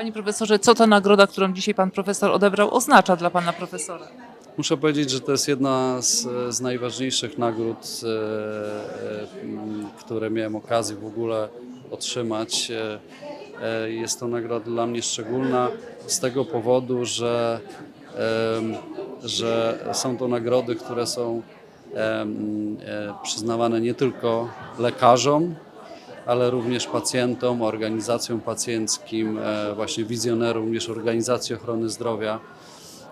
Panie profesorze, co ta nagroda, którą dzisiaj pan profesor odebrał, oznacza dla pana profesora? Muszę powiedzieć, że to jest jedna z, z najważniejszych nagród, e, e, które miałem okazję w ogóle otrzymać. E, e, Jest to nagroda dla mnie szczególna z tego powodu, że, em, że są to nagrody, które są em, e, przyznawane nie tylko lekarzom, ale również pacjentom, organizacjom pacjenckim, e, właśnie wizjonerom, również organizacji ochrony zdrowia.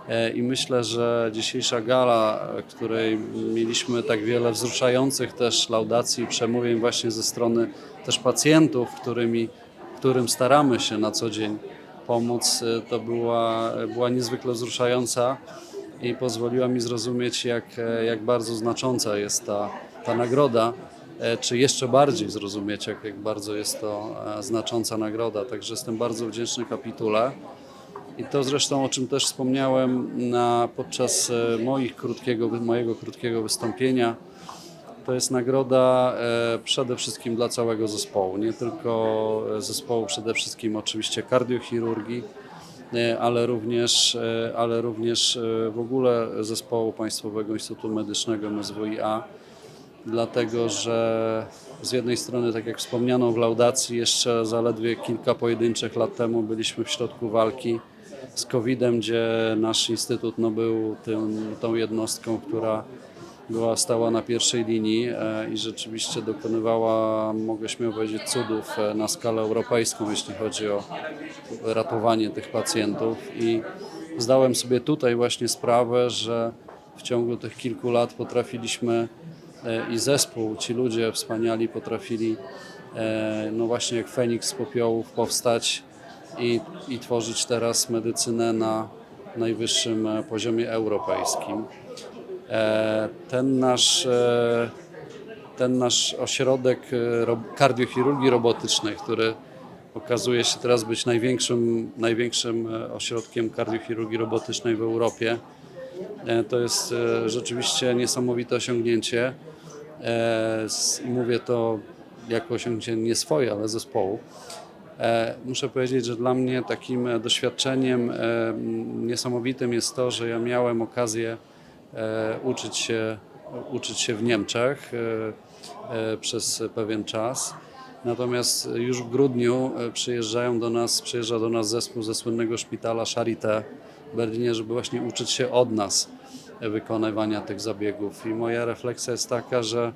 E, I myślę, że dzisiejsza gala, e, której mieliśmy tak wiele wzruszających też laudacji i przemówień właśnie ze strony też pacjentów, którymi, którym staramy się na co dzień pomóc, to była, była niezwykle wzruszająca i pozwoliła mi zrozumieć, jak, jak bardzo znacząca jest ta, ta nagroda, czy jeszcze bardziej zrozumieć, jak, jak bardzo jest to e, znacząca nagroda. Także jestem bardzo wdzięczny kapitule. I to zresztą, o czym też wspomniałem na, podczas e, moich krótkiego, mojego krótkiego wystąpienia, to jest nagroda e, przede wszystkim dla całego zespołu. Nie tylko e, zespołu przede wszystkim oczywiście kardiochirurgii, e, ale również, e, ale również e, w ogóle zespołu Państwowego Instytutu Medycznego MSWiA, dlatego że z jednej strony, tak jak wspomniano w laudacji, jeszcze zaledwie kilka pojedynczych lat temu byliśmy w środku walki z COVID-em, gdzie nasz instytut no, był tym, tą jednostką, która była stała na pierwszej linii e, i rzeczywiście dokonywała, mogę śmiało powiedzieć, cudów e, na skalę europejską, jeśli chodzi o ratowanie tych pacjentów. I zdałem sobie tutaj właśnie sprawę, że w ciągu tych kilku lat potrafiliśmy i zespół, ci ludzie wspaniali potrafili, e, no właśnie jak Feniks z popiołów powstać i, i tworzyć teraz medycynę na najwyższym e, poziomie europejskim. E, Ten nasz, e, ten nasz ośrodek e, ro- kardiochirurgii robotycznej, który okazuje się teraz być największym, największym e, ośrodkiem kardiochirurgii robotycznej w Europie, E, to jest e, rzeczywiście niesamowite osiągnięcie. E, I mówię to jako osiągnięcie nie swoje, ale zespołu. E, Muszę powiedzieć, że dla mnie takim e, doświadczeniem e, niesamowitym jest to, że ja miałem okazję e, uczyć się, uczyć się w Niemczech e, e, przez pewien czas. Natomiast już w grudniu e, przyjeżdżają do nas, przyjeżdża do nas zespół ze słynnego szpitala Charité w Berlinie, żeby właśnie uczyć się od nas e, wykonywania tych zabiegów. I moja refleksja jest taka, że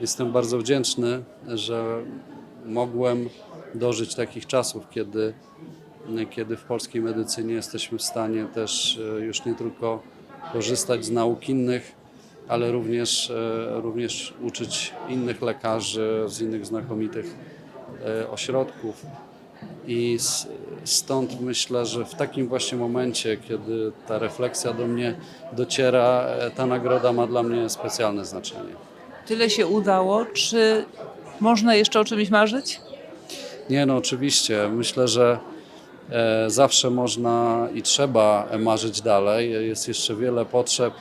jestem bardzo wdzięczny, że mogłem dożyć takich czasów, kiedy, kiedy w polskiej medycynie jesteśmy w stanie też e, już nie tylko korzystać z nauk innych, ale również, e, również uczyć innych lekarzy z innych znakomitych e, ośrodków. I s- stąd myślę, że w takim właśnie momencie, kiedy ta refleksja do mnie dociera, e, ta nagroda ma dla mnie specjalne znaczenie. Tyle się udało. Czy można jeszcze o czymś marzyć? Nie, no oczywiście. Myślę, że e, zawsze można i trzeba marzyć dalej. Jest jeszcze wiele potrzeb,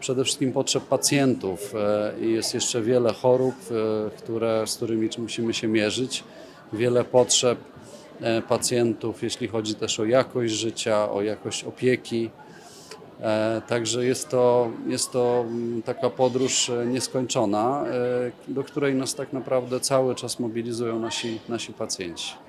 przede wszystkim potrzeb pacjentów e, i jest jeszcze wiele chorób, które, z którymi musimy się mierzyć. Wiele potrzeb pacjentów, jeśli chodzi też o jakość życia, o jakość opieki. E, Także jest to, jest to mm, taka podróż e, nieskończona, e, do której nas tak naprawdę cały czas mobilizują nasi, nasi pacjenci.